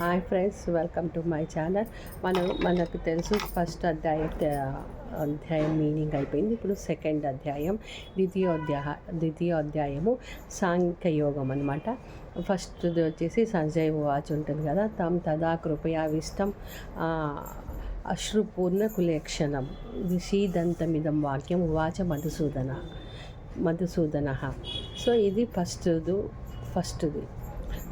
Hi friends welcome to my channel. మనం మనకు తెలుసు ఫస్ట్ అధ్యాయ అధ్యాయం మీనింగ్ అయిపోయింది. ఇప్పుడు సెకండ్ అధ్యాయం ద్వితీయోధ్యాయ ద్వితీయోధ్యాయము సాంఘిక యోగం అనమాట ఫస్ట్ వచ్చేసి సంజయ్ వాచ్ ఉంటుంది కదా తం తదా కృపయా విష్టం అశ్రుపూర్ణ కులేక్షణం విషీదంతమిదం వాక్యం ఉవాచ మధుసూదన మధుసూదన. సో ఇది ఫస్ట్ది ఫస్ట్ది.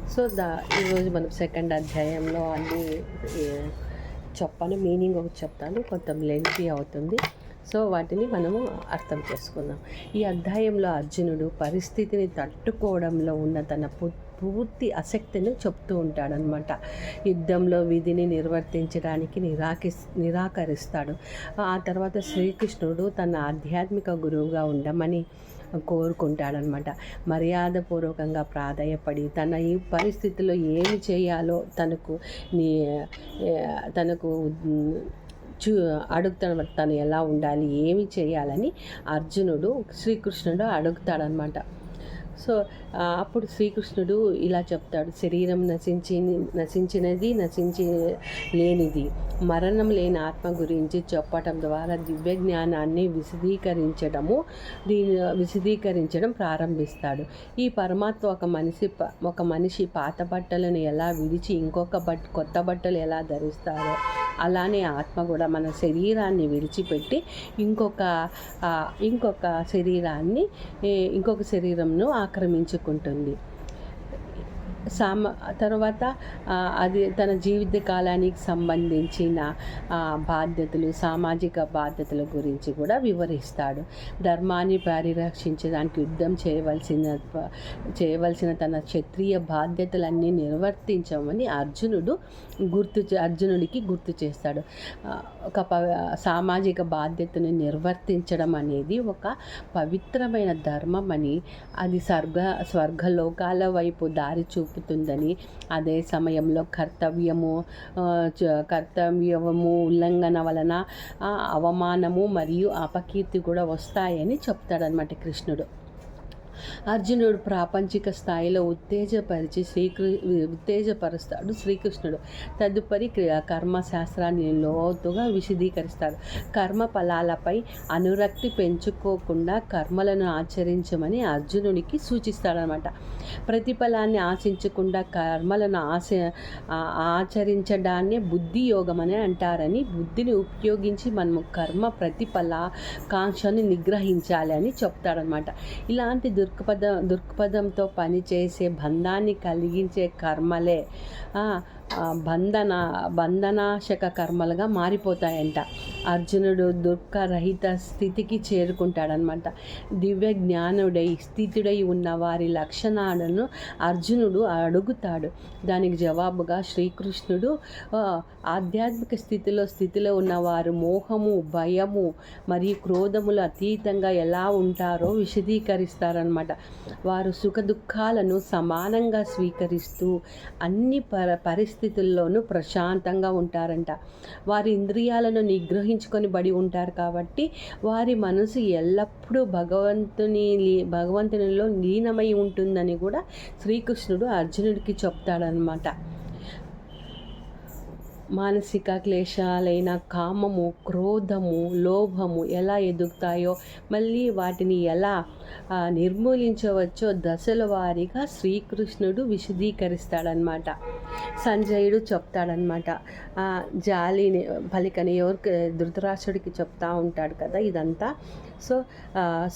సో దా ఈరోజు మనం సెకండ్ అధ్యాయంలో అన్ని చెప్పాను మీనింగ్ ఒకటి చెప్తాను కొంత లెంతీ అవుతుంది. సో వాటిని మనము అర్థం చేసుకుందాం. ఈ అధ్యాయంలో అర్జునుడు పరిస్థితిని తట్టుకోవడంలో ఉన్న తన పు- పూర్తి ఆసక్తిని చెప్తూ ఉంటాడనమాట యుద్ధంలో విధిని నిర్వర్తించడానికి నిరాకి నిరాకరిస్తాడు. ఆ తర్వాత శ్రీకృష్ణుడు తన ఆధ్యాత్మిక గురువుగా ఉండమని కోరుకుంటాడనమాట మర్యాదపూర్వకంగా ప్రాధాయపడి తన ఈ పరిస్థితిలో ఏమి చేయాలో తనకు నీ తనకు చూ అడుగుతాడు తను ఎలా ఉండాలి ఏమి చేయాలని అర్జునుడు శ్రీకృష్ణుడు అడుగుతాడనమాట సో అప్పుడు శ్రీకృష్ణుడు ఇలా చెప్తాడు శరీరం నశించి నశించినది నశించి లేనిది. మరణం లేని ఆత్మ గురించి చెప్పటం ద్వారా దివ్య జ్ఞానాన్ని విశదీకరించడము దీని విశదీకరించడం ప్రారంభిస్తాడు. ఈ పరమాత్మ ఒక మనిషి ప- ఒక మనిషి పాత బట్టలను ఎలా విడిచి ఇంకొక బట్ కొత్త బట్టలు ఎలా ధరిస్తారో అలానే ఆత్మ కూడా మన శరీరాన్ని విడిచిపెట్టి ఇంకొక ఇంకొక శరీరాన్ని ఇంకొక శరీరంను ఆక్రమించుకుంటుంది. సామ తర్వాత అది తన జీవిత కాలానికి సంబంధించిన బాధ్యతలు సామాజిక బాధ్యతల గురించి కూడా వివరిస్తాడు. ధర్మాన్ని పరిరక్షించడానికి యుద్ధం చేయవలసిన చేయవలసిన తన క్షత్రియ బాధ్యతలన్నీ నిర్వర్తించమని అర్జునుడు గుర్తు చే- అర్జునుడికి గుర్తు చేస్తాడు. ఒక సామాజిక బాధ్యతను నిర్వర్తించడం అనేది ఒక పవిత్రమైన ధర్మం అని అది స్వర్గ స్వర్గలోకాల వైపు దారి చూపు చూపుతుందని అదే సమయంలో కర్తవ్యము చ- కర్తవ్యము ఉల్లంఘన వలన అవమానము మరియు అపకీర్తి కూడా వస్తాయని చెప్తాడనమాట కృష్ణుడు. అర్జునుడు ప్రాపంచిక స్థాయిలో ఉత్తేజపరిచి శ్రీకృ ఉత్తేజపరుస్తాడు శ్రీకృష్ణుడు. తదుపరి కర్మ కర్మశాస్త్రాన్ని లోతుగా విశదీకరిస్తాడు. కర్మ ఫలాలపై అనురక్తి పెంచుకోకుండా కర్మలను ఆచరించమని అర్జునుడికి సూచిస్తాడనమాట. ప్రతిఫలాన్ని ఆశించకుండా కర్మలను ఆశ ఆచరించడాన్ని బుద్ధి యోగం అని అంటారని బుద్ధిని ఉపయోగించి మనము కర్మ ప్రతిఫల కాంక్షను నిగ్రహించాలి అని చెప్తాడనమాట. ఇలాంటి దుర్ దృక్పథం దృక్పథంతో పనిచేసే బంధాన్ని కలిగించే కర్మలే. బంధన బంధనాశక కర్మలుగా మారిపోతాయంట. అర్జునుడు దుఃఖరహిత స్థితికి చేరుకుంటాడనమాట దివ్య జ్ఞానుడై స్థితుడై ఉన్న వారి లక్షణాలను అర్జునుడు అడుగుతాడు. దానికి జవాబుగా శ్రీకృష్ణుడు ఆధ్యాత్మిక స్థితిలో స్థితిలో ఉన్నవారు మోహము భయము మరియు క్రోధములు అతీతంగా ఎలా ఉంటారో విశదీకరిస్తారనమాట వారు సుఖ దుఃఖాలను సమానంగా స్వీకరిస్తూ అన్ని పర పరిస్థితుల్లోనూ ప్రశాంతంగా ఉంటారంట. వారి ఇంద్రియాలను నిగ్రహించుకొని బడి ఉంటారు కాబట్టి వారి మనసు ఎల్లప్పుడూ భగవంతుని లీ- భగవంతునిలో లీనమై ఉంటుందని కూడా శ్రీకృష్ణుడు అర్జునుడికి చెప్తాడనమాట మానసిక క్లేశాలైన కామము క్రోధము లోభము ఎలా ఎదుగుతాయో మళ్ళీ వాటిని ఎలా నిర్మూలించవచ్చో దశల వారీగా శ్రీకృష్ణుడు విశదీకరిస్తాడనమాట సంజయుడు చెప్తాడనమాట. జాలిని పలికని ఎవరికి ధృతరాష్ట్రుడికి చెప్తా ఉంటాడు కదా ఇదంతా. సో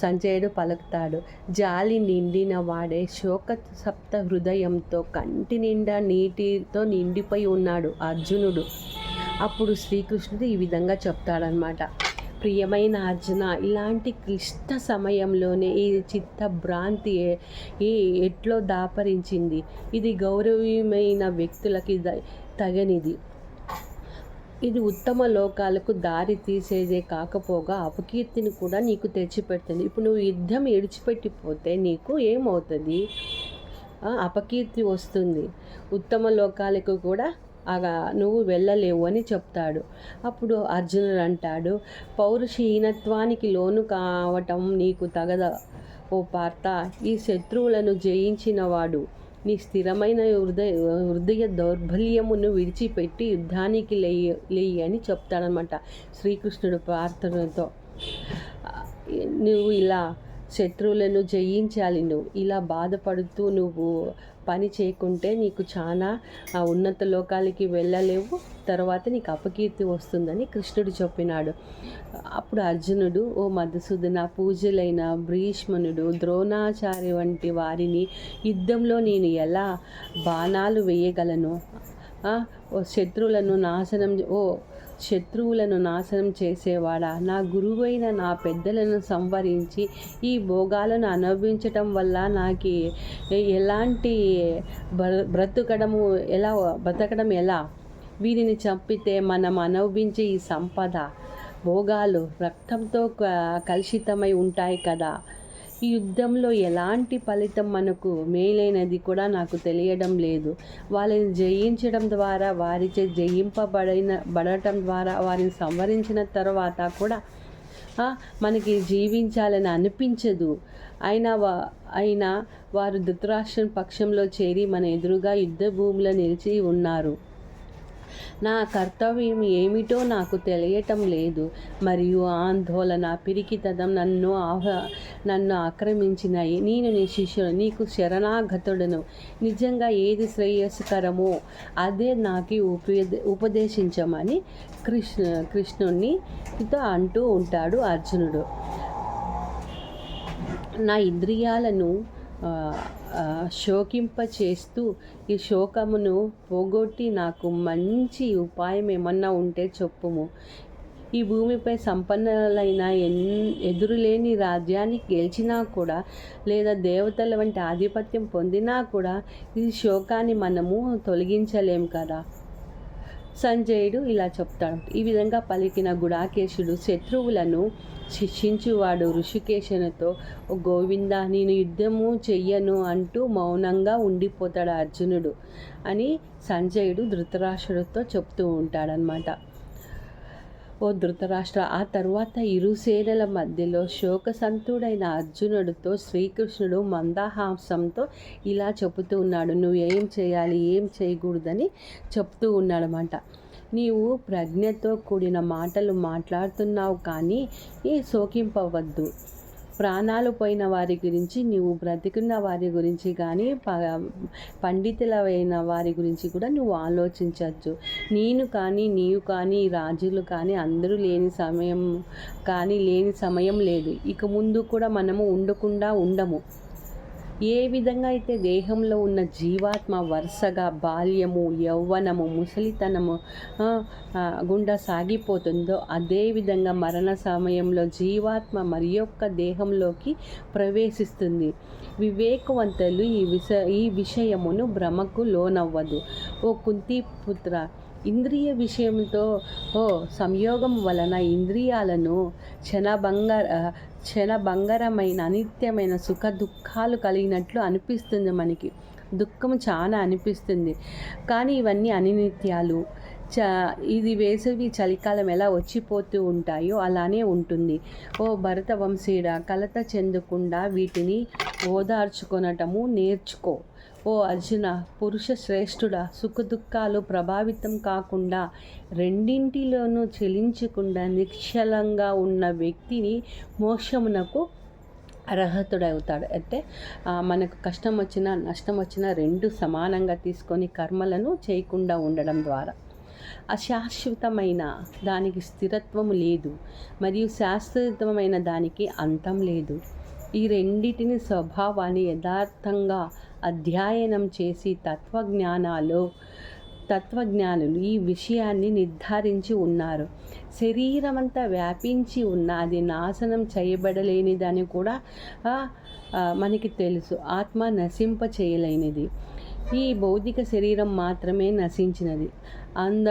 సంజయుడు పలుకుతాడు. జాలి నిండిన వాడే శోక సప్త హృదయంతో కంటి నిండా నీటితో నిండిపోయి ఉన్నాడు అర్జునుడు. అప్పుడు శ్రీకృష్ణుడు ఈ విధంగా చెప్తాడనమాట. ప్రియమైన అర్జున ఇలాంటి క్లిష్ట సమయంలోనే ఈ చిత్త భ్రాంతి ఈ ఎట్లో దాపరించింది? ఇది గౌరవమైన వ్యక్తులకి ద- తగనిది. ఇది ఉత్తమ లోకాలకు దారి తీసేదే కాకపోగా అపకీర్తిని కూడా నీకు తెచ్చిపెడుతుంది. ఇప్పుడు నువ్వు యుద్ధం విడిచిపెట్టిపోతే నీకు ఏమవుతుంది? అపకీర్తి వస్తుంది. ఉత్తమ లోకాలకు కూడా అగా నువ్వు వెళ్ళలేవు అని చెప్తాడు. అప్పుడు అర్జునుడు అంటాడు పౌరుషహీనత్వానికి లోను కావటం నీకు తగద ఓ పార్త. ఈ శత్రువులను జయించినవాడు నీ స్థిరమైన హృదయ హృదయ దౌర్బల్యమును విడిచిపెట్టి యుద్ధానికి లేయి లేయి అని చెప్తాడనమాట శ్రీకృష్ణుడు ప్రార్థనతో. నువ్వు ఇలా శత్రువులను జయించాలి నువ్వు. ఇలా బాధపడుతూ నువ్వు పని చేయకుంటే నీకు చాలా ఉన్నత లోకాలకి వెళ్ళలేవు. తర్వాత నీకు అపకీర్తి వస్తుందని కృష్ణుడు చెప్పినాడు. అప్పుడు అర్జునుడు ఓ మధుసూదన పూజలైన భీష్మనుడు ద్రోణాచార్య వంటి వారిని యుద్ధంలో నేను ఎలా బాణాలు వేయగలను? శత్రువులను నాశనం ఓ శత్రువులను నాశనం చేసేవాడా? నా గురువైన నా పెద్దలను సంవరించి ఈ భోగాలను అనుభవించటం వల్ల నాకు ఎలాంటి బ్రతకడము ఎలా బ్రతకడం ఎలా? వీరిని చంపితే మనం అనుభవించే ఈ సంపద భోగాలు రక్తంతో కలుషితమై ఉంటాయి కదా. ఈ యుద్ధంలో ఎలాంటి ఫలితం మనకు మేలైనది కూడా నాకు తెలియడం లేదు. వాళ్ళని జయించడం ద్వారా వారిచే జయింపబడిన బడటం ద్వారా వారిని సంవరించిన తర్వాత కూడా మనకి జీవించాలని అనిపించదు. అయినా వా అయినా వారు ధృతరాష్ట్రం పక్షంలో చేరి మన ఎదురుగా యుద్ధ భూమిలో నిలిచి ఉన్నారు. నా కర్తవ్యం ఏమిటో నాకు తెలియటం లేదు. మరియు ఆందోళన పిరికితనం నన్ను ఆహ నన్ను ఆక్రమించినాయి నేను నీ శిష్యుడు నీకు శరణాగతుడను. నిజంగా ఏది శ్రేయస్కరమో అదే నాకు ఉపదే ఉపదేశించమని కృష్ణ కృష్ణుణ్ణి అంటూ ఉంటాడు అర్జునుడు. నా ఇంద్రియాలను శోకింప చేస్తూ ఈ శోకమును పోగొట్టి నాకు మంచి ఉపాయం ఏమన్నా ఉంటే చెప్పుము. ఈ భూమిపై సంపన్నులైన ఎన్ ఎదురులేని రాజ్యాన్ని గెలిచినా కూడా లేదా దేవతల వంటి ఆధిపత్యం పొందినా కూడా ఈ శోకాన్ని మనము తొలగించలేం కదా. సంజయుడు ఇలా చెప్తాడు. ఈ విధంగా పలికిన గుడాకేశుడు శత్రువులను శిక్షించువాడు ఋషికేశునితో గోవింద నేను యుద్ధము చెయ్యను అంటూ మౌనంగా ఉండిపోతాడు అర్జునుడు అని సంజయుడు ధృతరాష్ట్రుడితో చెప్తూ ఉంటాడనమాట ఓ ధృతరాష్ట్ర ఆ తర్వాత ఇరు సేనల మధ్యలో శోకసంతుడైన అర్జునుడితో శ్రీకృష్ణుడు మందహాసంతో ఇలా చెబుతూ ఉన్నాడు. నువ్వు ఏం చేయాలి ఏం చేయకూడదని చెప్తూ ఉన్నాడనమాట నీవు ప్రజ్ఞతో కూడిన మాటలు మాట్లాడుతున్నావు కానీ నీ శోకింపవద్దు. ప్రాణాలు పోయిన వారి గురించి నీవు బ్రతికున్న వారి గురించి కానీ ప పండితులైన వారి గురించి కూడా నువ్వు ఆలోచించవచ్చు నేను కానీ నీవు కానీ రాజులు కానీ అందరూ లేని సమయం కానీ లేని సమయం లేదు. ఇక ముందు కూడా మనము ఉండకుండా ఉండము. ఏ విధంగా అయితే దేహంలో ఉన్న జీవాత్మ వరుసగా బాల్యము యౌవనము ముసలితనము గుండా సాగిపోతుందో అదేవిధంగా మరణ సమయంలో జీవాత్మ మరి యొక్క దేహంలోకి ప్రవేశిస్తుంది. వివేకవంతులు ఈ విష ఈ విషయమును భ్రమకు లోనవ్వదు. ఓ కుంతిపుత్ర ఇంద్రియ విషయంతో ఓ సంయోగం వలన ఇంద్రియాలను క్షణభంగ క్షణభంగరమైన అనిత్యమైన సుఖ దుఃఖాలు కలిగినట్లు అనిపిస్తుంది మనకి. దుఃఖం చాలా అనిపిస్తుంది. కానీ ఇవన్నీ అనినిత్యాలు. చ ఇది వేసవి చలికాలం ఎలా వచ్చిపోతూ ఉంటాయో అలానే ఉంటుంది. ఓ భరత వంశీడ కలత చెందకుండా వీటిని ఓదార్చుకొనటము నేర్చుకో. ఓ అర్జున పురుష శ్రేష్ఠుడ సుఖదుఖాలు ప్రభావితం కాకుండా రెండింటిలోనూ చెలించకుండా నిశ్చలంగా ఉన్న వ్యక్తిని మోక్షమునకు అర్హతుడవుతాడు. అంటే మనకు కష్టం వచ్చినా నష్టం వచ్చినా రెండు సమానంగా తీసుకొని కర్మలను చేయకుండా ఉండడం ద్వారా. అశాశ్వతమైన దానికి స్థిరత్వము లేదు మరియు శాశ్వతమైన దానికి అంతం లేదు. ఈ రెండింటిని స్వభావాన్ని యథార్థంగా అధ్యయనం చేసి తత్వజ్ఞానాలు తత్వజ్ఞానులు ఈ విషయాన్ని నిర్ధారించి ఉన్నారు. శరీరం అంతా వ్యాపించి ఉన్న అది నాశనం చేయబడలేనిదని కూడా మనకి తెలుసు. ఆత్మ నశింప చేయలేనిది ఈ భౌతిక శరీరం మాత్రమే నశించినది. అంద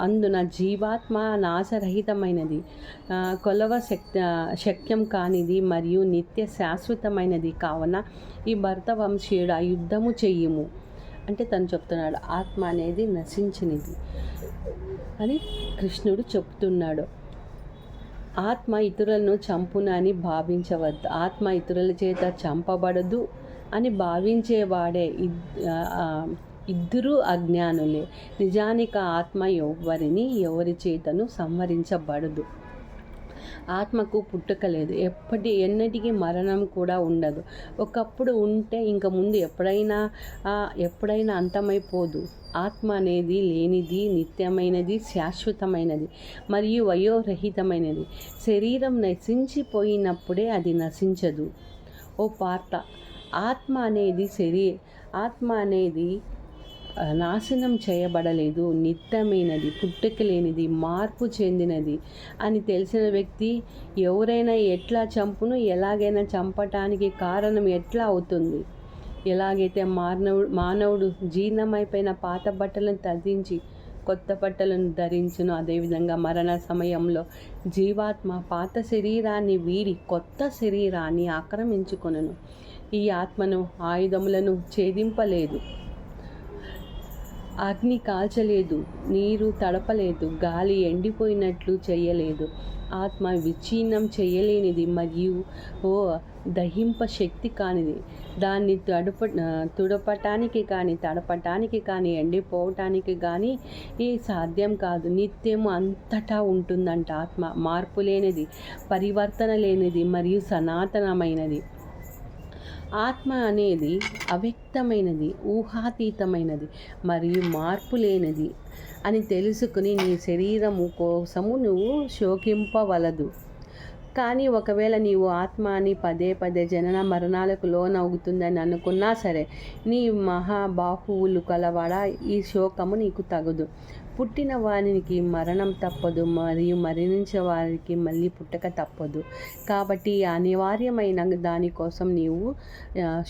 అందున జీవాత్మ నాశరహితమైనది. కొలవ శక్తి శక్యం కానిది మరియు నిత్య శాశ్వతమైనది కావున ఈ భర్త వంశీయుడు యుద్ధము చెయ్యము అంటే తను చెప్తున్నాడు ఆత్మ అనేది నశించినది అని కృష్ణుడు చెప్తున్నాడు. ఆత్మ ఇతరులను చంపునని భావించవద్దు. ఆత్మ ఇతరుల చేత చంపబడదు. అని భావించేవాడే ఇద్దరు అజ్ఞానులే. నిజానికి ఆత్మ ఎవ్వరిని ఎవరి చేతను సంహరించబడదు. ఆత్మకు పుట్టుక లేదు. ఎప్పటి ఎన్నటికీ మరణం కూడా ఉండదు. ఒకప్పుడు ఉంటే ఇంక ముందు ఎప్పుడైనా ఎప్పుడైనా అంతమైపోదు. ఆత్మ అనేది లేనిది నిత్యమైనది శాశ్వతమైనది మరియు వయోరహితమైనది. శరీరం నశించిపోయినప్పుడే అది నశించదు. ఓ పార్త ఆత్మ అనేది శరీ ఆత్మ అనేది నాశనం చేయబడలేదు నిత్యమైనది పుట్టుక లేనిది మార్పు చెందినది అని తెలిసిన వ్యక్తి ఎవరైనా ఎట్లా చంపును ఎలాగైనా చంపటానికి కారణం ఎట్లా అవుతుంది? ఎలాగైతే మానవుడు మానవుడు జీర్ణమైపోయిన పాత బట్టలను తగ్గించి కొత్త బట్టలను ధరించును అదేవిధంగా మరణ సమయంలో జీవాత్మ పాత శరీరాన్ని వీడి కొత్త శరీరాన్ని ఆక్రమించుకొనను. ఈ ఆత్మను ఆయుధములను ఛేదింపలేదు. అగ్ని కాల్చలేదు నీరు తడపలేదు గాలి ఎండిపోయినట్లు చేయలేదు. ఆత్మ విచ్ఛిన్నం చేయలేనిది మరియు ఓ దహింప శక్తి కానిది. దాన్ని తడుప తుడపటానికి కానీ తడపటానికి కానీ ఎండిపోవటానికి కానీ ఈ సాధ్యం కాదు. నిత్యము అంతటా ఉంటుందంట ఆత్మ. మార్పు లేనిది పరివర్తన లేనిది మరియు సనాతనమైనది. ఆత్మ అనేది అవ్యక్తమైనది ఊహాతీతమైనది మరియు మార్పు లేనిది అని తెలుసుకుని నీ శరీరము కోసము నువ్వు శోకింపవలదు. కానీ ఒకవేళ నీవు ఆత్మ అని పదే పదే జనన మరణాలకు లోనవుతుందని అనుకున్నా సరే నీ మహాబాహువులు కలవాడ? ఈ శోకము నీకు తగదు. పుట్టిన వారికి మరణం తప్పదు మరియు మరణించే వారికి మళ్ళీ పుట్టక తప్పదు. కాబట్టి అనివార్యమైన దానికోసం నీవు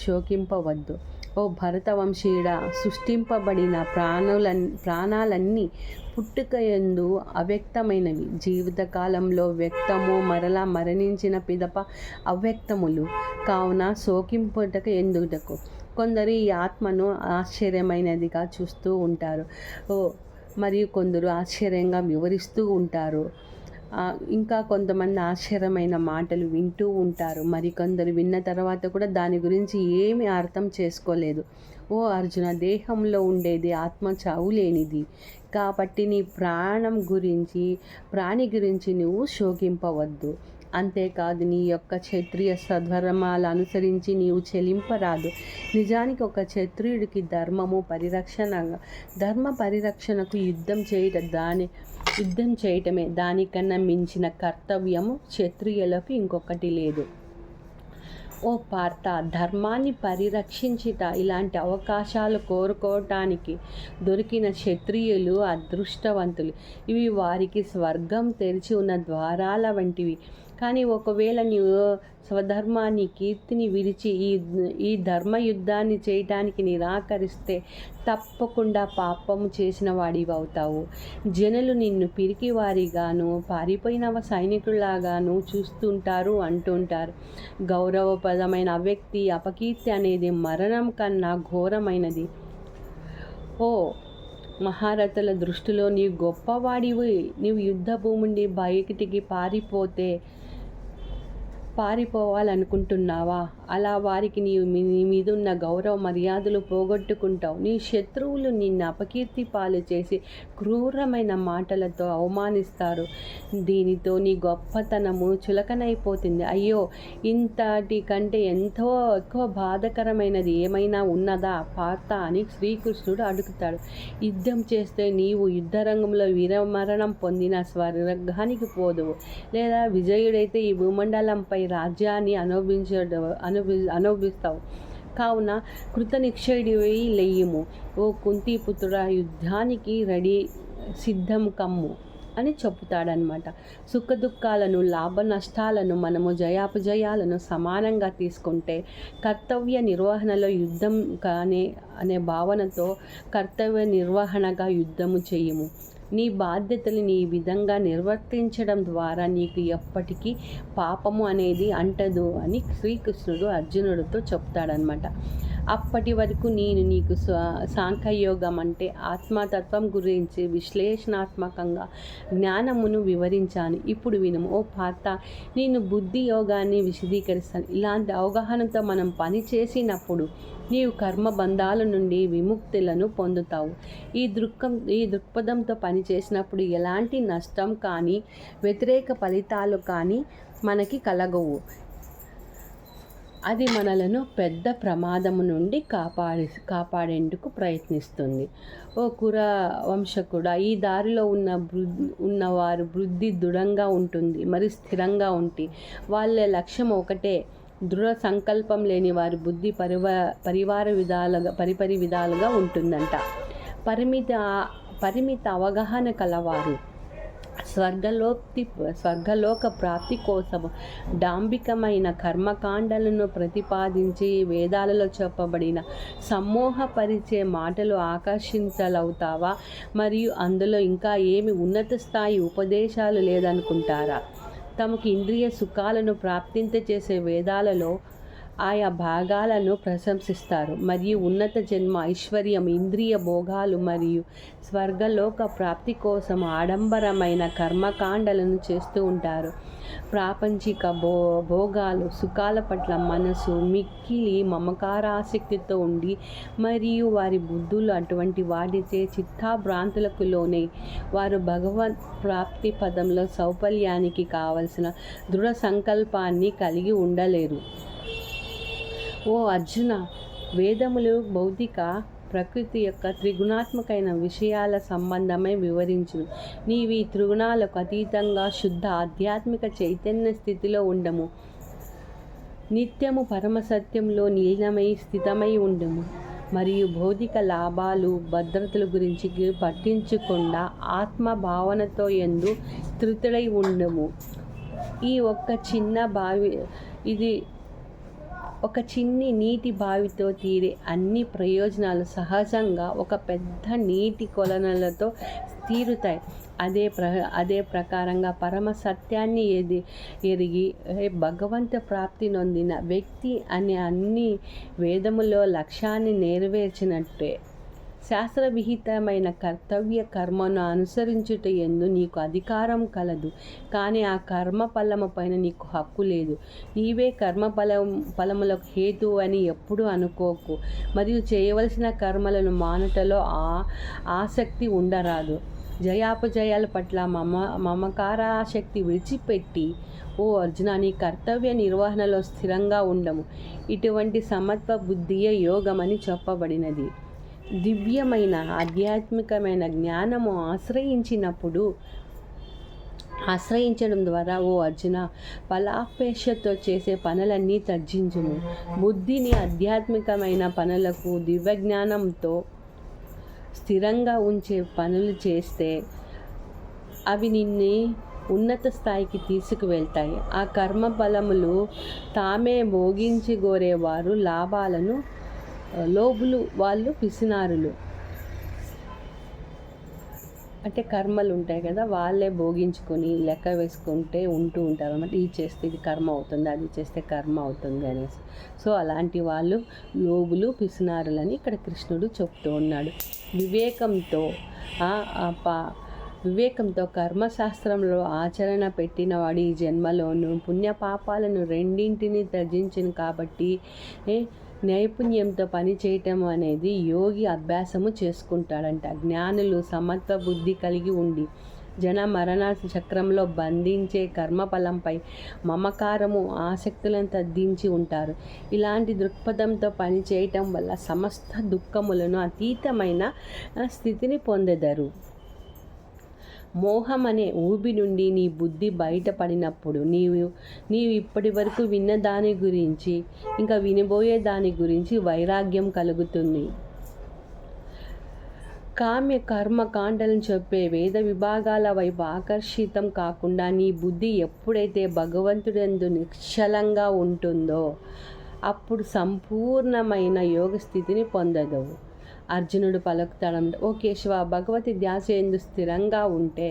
శోకింపవద్దు. ఓ భరతవంశీయుడ సృష్టింపబడిన ప్రాణుల ప్రాణాలన్నీ పుట్టుక ఎందు అవ్యక్తమైనవి. జీవితకాలంలో వ్యక్తము మరలా మరణించిన పిదప అవ్యక్తములు. కావున శోకింపుటక ఎందుటకు? కొందరు ఈ ఆత్మను ఆశ్చర్యమైనదిగా చూస్తూ ఉంటారు. ఓ మరియు కొందరు ఆశ్చర్యంగా వివరిస్తూ ఉంటారు. ఇంకా కొంతమంది ఆశ్చర్యమైన మాటలు వింటూ ఉంటారు. మరికొందరు విన్న తర్వాత కూడా దాని గురించి ఏమి అర్థం చేసుకోలేదు. ఓ అర్జున దేహంలో ఉండేది ఆత్మ చావు లేనిది. కాబట్టి నీ ప్రాణం గురించి ప్రాణి గురించి నువ్వు శోకింపవద్దు. అంతేకాదు నీ యొక్క క్షత్రియ సధర్మాలు అనుసరించి నీవు చెలింపరాదు. నిజానికి ఒక క్షత్రియుడికి ధర్మము పరిరక్షణ ధర్మ పరిరక్షణకు యుద్ధం చేయట దాని యుద్ధం చేయటమే. దానికన్నా మించిన కర్తవ్యము క్షత్రియులకు ఇంకొకటి లేదు. ఓ పార్త ధర్మాన్ని పరిరక్షించుట ఇలాంటి అవకాశాలు కోరుకోవటానికి దొరికిన క్షత్రియులు అదృష్టవంతులు. ఇవి వారికి స్వర్గం తెరిచి ఉన్న ద్వారాల వంటివి. కానీ ఒకవేళ నీవు స్వధర్మాన్ని కీర్తిని విడిచి ఈ ఈ ధర్మ యుద్ధాన్ని చేయటానికి నిరాకరిస్తే తప్పకుండా పాపము చేసిన వాడివి అవుతావు జనులు నిన్ను పిరికి వారిగాను పారిపోయిన సైనికులాగాను చూస్తుంటారు అంటుంటారు. గౌరవప్రదమైన వ్యక్తి అపకీర్తి అనేది మరణం కన్నా ఘోరమైనది. ఓ మహారథుల దృష్టిలో నీవు గొప్పవాడివి. నీవు యుద్ధ భూమి నుండి బయటికి పారిపోతే పారిపోవాలనుకుంటున్నావా? అలా వారికి నీవు మీ నీ మీద ఉన్న గౌరవ మర్యాదలు పోగొట్టుకుంటావు. నీ శత్రువులు నిన్ను అపకీర్తి పాలు చేసి క్రూరమైన మాటలతో అవమానిస్తారు. దీనితో నీ గొప్పతనము చులకనైపోతుంది. అయ్యో ఇంతటి కంటే ఎంతో ఎక్కువ బాధకరమైనది ఏమైనా ఉన్నదా? పార్త అని శ్రీకృష్ణుడు అడుగుతాడు. యుద్ధం చేస్తే నీవు యుద్ధరంగంలో వీరమరణం పొందిన స్వర్గానికి పోదువు. లేదా విజయుడైతే ఈ భూమండలంపై రాజ్యాన్ని అనుభవించడం అనుభవి అనుభవిస్తావు. కావున కృతనిశ్చయుడివై లెయ్యము ఓ కుంతిపుత్రుడ యుద్ధానికి రెడీ సిద్ధం కమ్ము అని చెప్తాడనమాట సుఖ దుఃఖాలను లాభ నష్టాలను మనము జయాపజయాలను సమానంగా తీసుకుంటే కర్తవ్య నిర్వహణలో యుద్ధం కానీ అనే భావనతో కర్తవ్య నిర్వహణగా యుద్ధము చేయము. నీ బాధ్యతలు నీ విధంగా నిర్వర్తించడం ద్వారా నీకు ఎప్పటికీ పాపము అనేది అంటదు అని శ్రీకృష్ణుడు అర్జునుడితో చెప్తాడనమాట అప్పటి వరకు నేను నీకు సాంఖ్యయోగం అంటే ఆత్మతత్వం గురించి విశ్లేషణాత్మకంగా జ్ఞానమును వివరించాను. ఇప్పుడు వినము. ఓ పాత నేను బుద్ధి యోగాన్ని విశదీకరిస్తాను. ఇలాంటి అవగాహనతో మనం పని చేసినప్పుడు నీవు కర్మబంధాల నుండి విముక్తులను పొందుతావు. ఈ దృక్కం ఈ దృక్పథంతో పనిచేసినప్పుడు ఎలాంటి నష్టం కానీ వ్యతిరేక ఫలితాలు కానీ మనకి కలగవు. అది మనలను పెద్ద ప్రమాదము నుండి కాపాడి కాపాడేందుకు ప్రయత్నిస్తుంది. ఓ కుర వంశకుడా ఈ దారిలో ఉన్న ఉన్నవారు వృద్ధి దృఢంగా ఉంటుంది మరి స్థిరంగా ఉంటే. వాళ్ళ లక్ష్యం ఒకటే దృఢ సంకల్పం లేని వారి బుద్ధి పరివా పరివార విధాలుగా పరిపరి విధాలుగా ఉంటుందంట. పరిమిత పరిమిత అవగాహన కలవారు. స్వర్గలోక్తి స్వర్గలోక ప్రాప్తి కోసం డాంబికమైన కర్మకాండలను ప్రతిపాదించి వేదాలలో చెప్పబడిన సమ్మోహపరిచే మాటలు ఆకర్షించలవుతావా? మరియు అందులో ఇంకా ఏమి ఉన్నత స్థాయి ఉపదేశాలు లేదనుకుంటారా? తమకు ఇంద్రియ సుఖాలను ప్రాప్తింత చేసే వేదాలలో ఆయా భాగాలను ప్రశంసిస్తారు. మరియు ఉన్నత జన్మ ఐశ్వర్యం ఇంద్రియ భోగాలు మరియు స్వర్గలోక ప్రాప్తి కోసం ఆడంబరమైన కర్మకాండలను చేస్తూ ఉంటారు. ప్రాపంచిక భో భోగాలు సుఖాల పట్ల మనసు మిక్కిలి మమకారాసక్తితో ఉండి మరియు వారి బుద్ధులు అటువంటి వాటిచే చిత్తాభ్రాంతులకు లోనే వారు భగవత్ ప్రాప్తి పదంలో సౌపల్యానికి కావలసిన దృఢ సంకల్పాన్ని కలిగి ఉండలేరు. ఓ అర్జున వేదములు భౌతిక ప్రకృతి యొక్క త్రిగుణాత్మకమైన విషయాల సంబంధమే వివరించును. నీవి త్రిగుణాలకు అతీతంగా శుద్ధ ఆధ్యాత్మిక చైతన్య స్థితిలో ఉండము. నిత్యము పరమసత్యంలో నీలమై స్థితమై ఉండము. మరియు భౌతిక లాభాలు భద్రతల గురించి పట్టించకుండా ఆత్మ భావనతో ఎందు తృతుడై ఉండము. ఈ ఒక్క చిన్న భావి ఇది ఒక చిన్ని నీటి బావితో తీరే అన్ని ప్రయోజనాలు సహజంగా ఒక పెద్ద నీటి కొలనలతో తీరుతాయి. అదే ప్ర అదే ప్రకారంగా పరమ సత్యాన్ని ఎది ఎరిగి భగవంత ప్రాప్తి నొందిన వ్యక్తి అనే అన్ని వేదములో లక్ష్యాన్ని నెరవేర్చినట్టే. శాస్త్రవిహితమైన కర్తవ్య కర్మను అనుసరించుట ఎందు నీకు అధికారం కలదు. కానీ ఆ కర్మ ఫలము పైన నీకు హక్కు లేదు. నీవే కర్మ ఫలం ఫలములకు హేతు అని ఎప్పుడు అనుకోకు. మరియు చేయవలసిన కర్మలను మానుటలో ఆ ఆసక్తి ఉండరాదు. జయాపజయాల పట్ల మమ మమకారాశక్తి విడిచిపెట్టి ఓ అర్జున నీ కర్తవ్య నిర్వహణలో స్థిరంగా ఉండము. ఇటువంటి సమత్వ బుద్ధియే యోగమని చెప్పబడినది. దివ్యమైన ఆధ్యాత్మికమైన జ్ఞానము ఆశ్రయించినప్పుడు ఆశ్రయించడం ద్వారా ఓ అర్జున ఫలాపేక్షతో చేసే పనులన్నీ తర్జించుము బుద్ధిని ఆధ్యాత్మికమైన పనులకు దివ్యజ్ఞానంతో స్థిరంగా ఉంచే పనులు చేస్తే అవి నిన్ను ఉన్నత స్థాయికి తీసుకువెళ్తాయి. ఆ కర్మ బలములు తామే భోగించి గోరేవారు లాభాలను లోబులు వాళ్ళు పిసినారులు. అంటే కర్మలు ఉంటాయి కదా వాళ్ళే భోగించుకొని లెక్క వేసుకుంటే ఉంటూ ఉంటారు అనమాట ఇది చేస్తే ఇది కర్మ అవుతుంది అది చేస్తే కర్మ అవుతుంది అనేసి. సో అలాంటి వాళ్ళు లోబులు పిసినారులని ఇక్కడ కృష్ణుడు చెప్తూ ఉన్నాడు. వివేకంతో వివేకంతో కర్మశాస్త్రంలో ఆచరణ పెట్టిన వాడు ఈ జన్మలోను. పుణ్యపాపాలను రెండింటిని త్యజించిన కాబట్టి నైపుణ్యంతో పనిచేయటం అనేది యోగి అభ్యాసము చేసుకుంటాడంట. జ్ఞానులు సమత్వ బుద్ధి కలిగి ఉండి జన మరణ చక్రంలో బంధించే కర్మఫలంపై మమకారము ఆసక్తులను తగ్గించి ఉంటారు. ఇలాంటి దృక్పథంతో పనిచేయటం వల్ల సమస్త దుఃఖములను అతీతమైన స్థితిని పొందెదరు. మోహం అనే ఊబి నుండి నీ బుద్ధి బయటపడినప్పుడు నీవు నీవు ఇప్పటి వరకు విన్న దాని గురించి ఇంకా వినబోయే దాని గురించి వైరాగ్యం కలుగుతుంది. కామ్య కర్మ కాండలను చెప్పే వేద విభాగాల వైపు ఆకర్షితం కాకుండా నీ బుద్ధి ఎప్పుడైతే భగవంతుడందు నిశ్చలంగా ఉంటుందో అప్పుడు సంపూర్ణమైన యోగ స్థితిని పొందదవు అర్జునుడు పలుకుతాడం ఓకే శివ భగవతి ధ్యాస ఎందు స్థిరంగా ఉంటే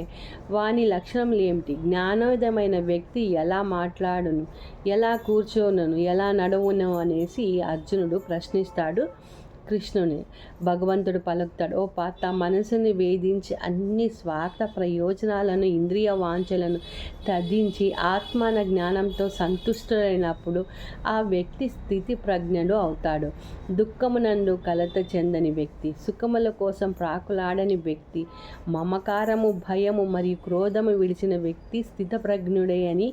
వాని లక్షణములు ఏమిటి? జ్ఞానోదమైన వ్యక్తి ఎలా మాట్లాడును? ఎలా కూర్చోనను? ఎలా నడవును? అనేసి అర్జునుడు ప్రశ్నిస్తాడు. కృష్ణుని. భగవంతుడు పలుకుతాడు ఓ పాత మనసుని వేధించి అన్ని స్వార్థ ప్రయోజనాలను ఇంద్రియ వాంఛలను తగ్గించి ఆత్మాన జ్ఞానంతో సంతుష్టుడైనప్పుడు ఆ వ్యక్తి స్థితి ప్రజ్ఞుడు అవుతాడు. దుఃఖమునందు కలత చెందని వ్యక్తి సుఖముల కోసం ప్రాకులాడని వ్యక్తి మమకారము భయము మరియు క్రోధము విడిచిన వ్యక్తి స్థితప్రజ్ఞుడే అని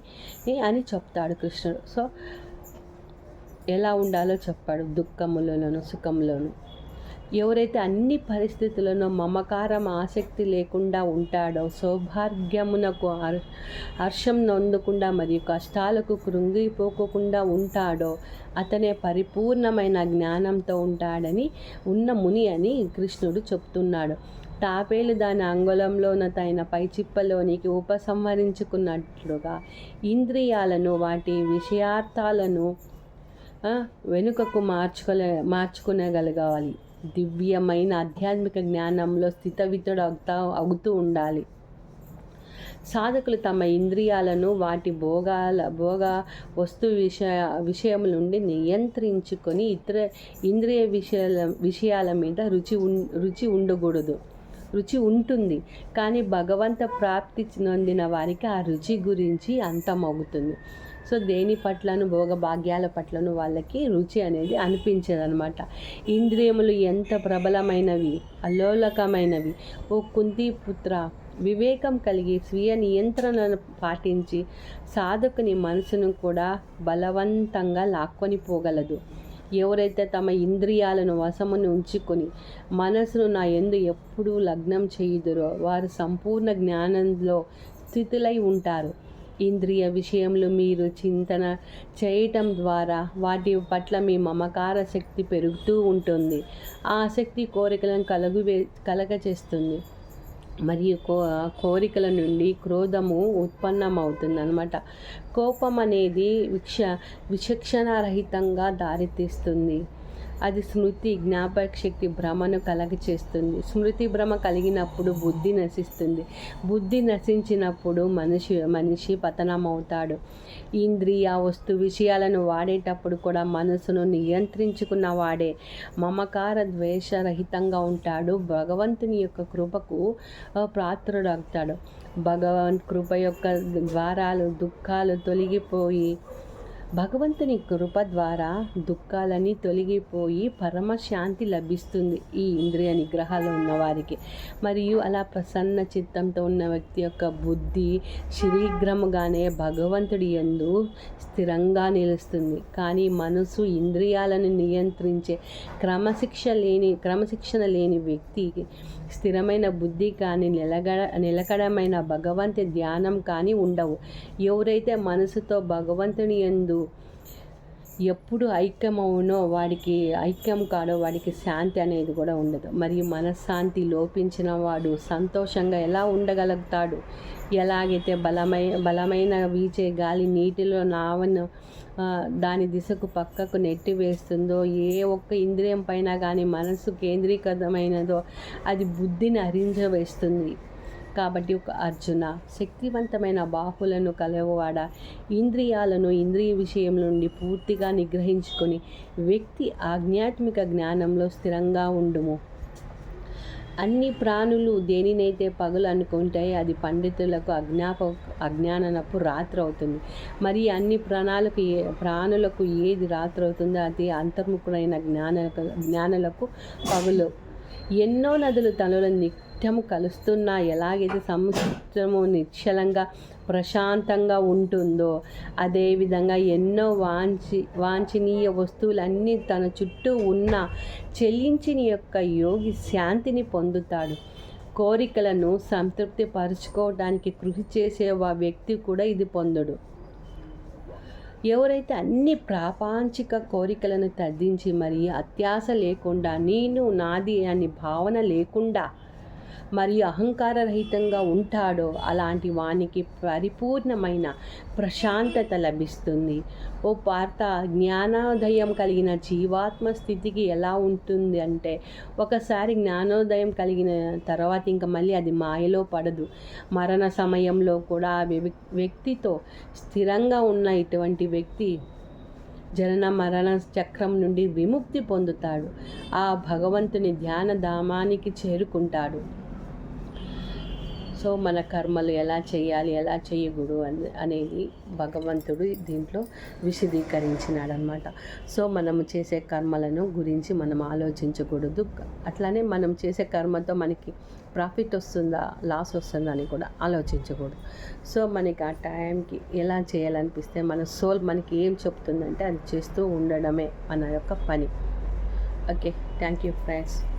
అని చెప్తాడు కృష్ణుడు. సో ఎలా ఉండాలో చెప్పాడు దుఃఖములలోనూ సుఖంలోనూ ఎవరైతే అన్ని పరిస్థితులను మమకారం ఆసక్తి లేకుండా ఉంటాడో సౌభాగ్యమునకు హర్షం నొందకుండా మరియు కష్టాలకు కృంగిపోకుండా ఉంటాడో అతనే పరిపూర్ణమైన జ్ఞానంతో ఉంటాడని ఉన్న ముని అని కృష్ణుడు చెప్తున్నాడు. తాపేలు దాని అంగుళంలోన తైన పైచిప్పలోనికి ఉపసంహరించుకున్నట్లుగా ఇంద్రియాలను వాటి విషయార్థాలను వెనుకకు మార్చుకోలే మార్చుకునగలగాలి. దివ్యమైన ఆధ్యాత్మిక జ్ఞానంలో స్థితవితుడు అవుతా అవుతూ ఉండాలి. సాధకులు తమ ఇంద్రియాలను వాటి భోగాల భోగ వస్తు విషయ విషయముల నుండి నియంత్రించుకొని ఇతర ఇంద్రియ విషయాల విషయాల మీద రుచి ఉన్ రుచి ఉండకూడదు. రుచి ఉంటుంది కానీ భగవంత ప్రాప్తి నొందిన వారికి ఆ రుచి గురించి అంతమవుతుంది సో దేని పట్లను భోగభాగ్యాల పట్లను వాళ్ళకి రుచి అనేది అనిపించదనమాట ఇంద్రియములు ఎంత ప్రబలమైనవి అల్లోలకమైనవి ఓ కుంతిపుత్ర వివేకం కలిగి స్వీయ నియంత్రణను పాటించి సాధకుని మనసును కూడా బలవంతంగా లాక్కొని పోగలదు. ఎవరైతే తమ ఇంద్రియాలను వశమును ఉంచుకొని మనసును నా ఎందు ఎప్పుడూ లగ్నం చేయుదురో వారు సంపూర్ణ జ్ఞానంలో స్థితులై ఉంటారు. ఇంద్రియ విషయంలో మీరు చింతన చేయటం ద్వారా వాటి పట్ల మీ మమకార శక్తి పెరుగుతూ ఉంటుంది. ఆ శక్తి కోరికలను కలుగు కలగ చేస్తుంది. మరియు కో కోరికల నుండి క్రోధము ఉత్పన్నమవుతుంది అనమాట కోపం అనేది విక్ష విచక్షణారహితంగా దారితీస్తుంది. అది స్మృతి జ్ఞాపక శక్తి భ్రమను కలగచేస్తుంది. స్మృతి భ్రమ కలిగినప్పుడు బుద్ధి నశిస్తుంది. బుద్ధి నశించినప్పుడు మనిషి మనిషి పతనమవుతాడు. ఇంద్రియ వస్తు విషయాలను వాడేటప్పుడు కూడా మనసును నియంత్రించుకున్న వాడే. మమకార ద్వేషరహితంగా ఉంటాడు. భగవంతుని యొక్క కృపకు పాత్రుడవుతాడు. భగవంత్ కృప యొక్క ద్వారాలు దుఃఖాలు తొలగిపోయి భగవంతుని కృప ద్వారా దుఃఖాలన్నీ తొలగిపోయి పరమశాంతి లభిస్తుంది ఈ ఇంద్రియ నిగ్రహాలు ఉన్నవారికి మరియు అలా ప్రసన్న చిత్తంతో ఉన్న వ్యక్తి యొక్క బుద్ధి శీఘ్రముగానే భగవంతుడి ఎందు స్థిరంగా నిలుస్తుంది. కానీ మనసు ఇంద్రియాలను నియంత్రించే క్రమశిక్ష లేని క్రమశిక్షణ లేని వ్యక్తికి స్థిరమైన బుద్ధి కానీ నిలగడ నిలకడమైన భగవంతు ధ్యానం కానీ ఉండవు. ఎవరైతే మనసుతో భగవంతుని ఎందు ఎప్పుడు ఐక్యమవునో వాడికి ఐక్యం కాడో వాడికి శాంతి అనేది కూడా ఉండదు. మరియు మనశ్శాంతి లోపించిన వాడు సంతోషంగా ఎలా ఉండగలుగుతాడు? ఎలాగైతే బలమైన బలమైన వీచే గాలి నీటిలో నావను దాని దిశకు పక్కకు నెట్టి వేస్తుందో ఏ ఒక్క ఇంద్రియం పైన కానీ మనసు కేంద్రీకృతమైనదో అది బుద్ధిని అరించవేస్తుంది. కాబట్టి ఒక అర్జున శక్తివంతమైన బాహులను కలవవాడ ఇంద్రియాలను ఇంద్రియ విషయం నుండి పూర్తిగా నిగ్రహించుకొని వ్యక్తి ఆధ్యాత్మిక జ్ఞానంలో స్థిరంగా ఉండుము. అన్ని ప్రాణులు దేనినైతే పగలు అనుకుంటాయి అది పండితులకు అజ్ఞాప అజ్ఞాననపు రాత్రి అవుతుంది మరి అన్ని ప్రాణాలకు ఏ ప్రాణులకు ఏది రాత్రి అవుతుందో అది అంతర్ముఖుడైన జ్ఞాన జ్ఞానులకు పగులు. ఎన్నో నదులు తనలో నిత్యము కలుస్తున్నా ఎలాగైతే సముద్రము నిశ్చలంగా ప్రశాంతంగా ఉంటుందో అదేవిధంగా ఎన్నో వాంచి వాంఛనీయ వస్తువులన్నీ తన చుట్టూ ఉన్న చెల్లించిన యొక్క యోగి శాంతిని పొందుతాడు. కోరికలను సంతృప్తి పరుచుకోవడానికి కృషి చేసే ఆ వ్యక్తి కూడా ఇది పొందడు. ఎవరైతే అన్ని ప్రాపంచిక కోరికలను తగ్గించి మరి అత్యాస లేకుండా నేను నాది అని భావన లేకుండా మరియు అహంకారరహితంగా ఉంటాడో అలాంటి వానికి పరిపూర్ణమైన ప్రశాంతత లభిస్తుంది. ఓ పార్త జ్ఞానోదయం కలిగిన జీవాత్మ స్థితికి ఎలా ఉంటుంది అంటే ఒకసారి జ్ఞానోదయం కలిగిన తర్వాత ఇంకా మళ్ళీ అది మాయలో పడదు. మరణ సమయంలో కూడా వ్యక్తితో స్థిరంగా ఉన్న ఇటువంటి వ్యక్తి జనన మరణ చక్రం నుండి విముక్తి పొందుతాడు. ఆ భగవంతుని ధ్యాన ధామానికి చేరుకుంటాడు. సో మన కర్మలు ఎలా చేయాలి ఎలా చేయకూడదు అని అనేది భగవంతుడు దీంట్లో విశదీకరించినాడనమాట. సో మనము చేసే కర్మలను గురించి మనం ఆలోచించకూడదు. అట్లానే మనం చేసే కర్మతో మనకి ప్రాఫిట్ వస్తుందా లాస్ వస్తుందా అని కూడా ఆలోచించకూడదు. సో మనకి ఆ టైంకి ఎలా చేయాలనిపిస్తే మన సోల్ మనకి ఏం చెప్తుందంటే అది చేస్తూ ఉండడమే మన యొక్క పని. Okay thank you friends.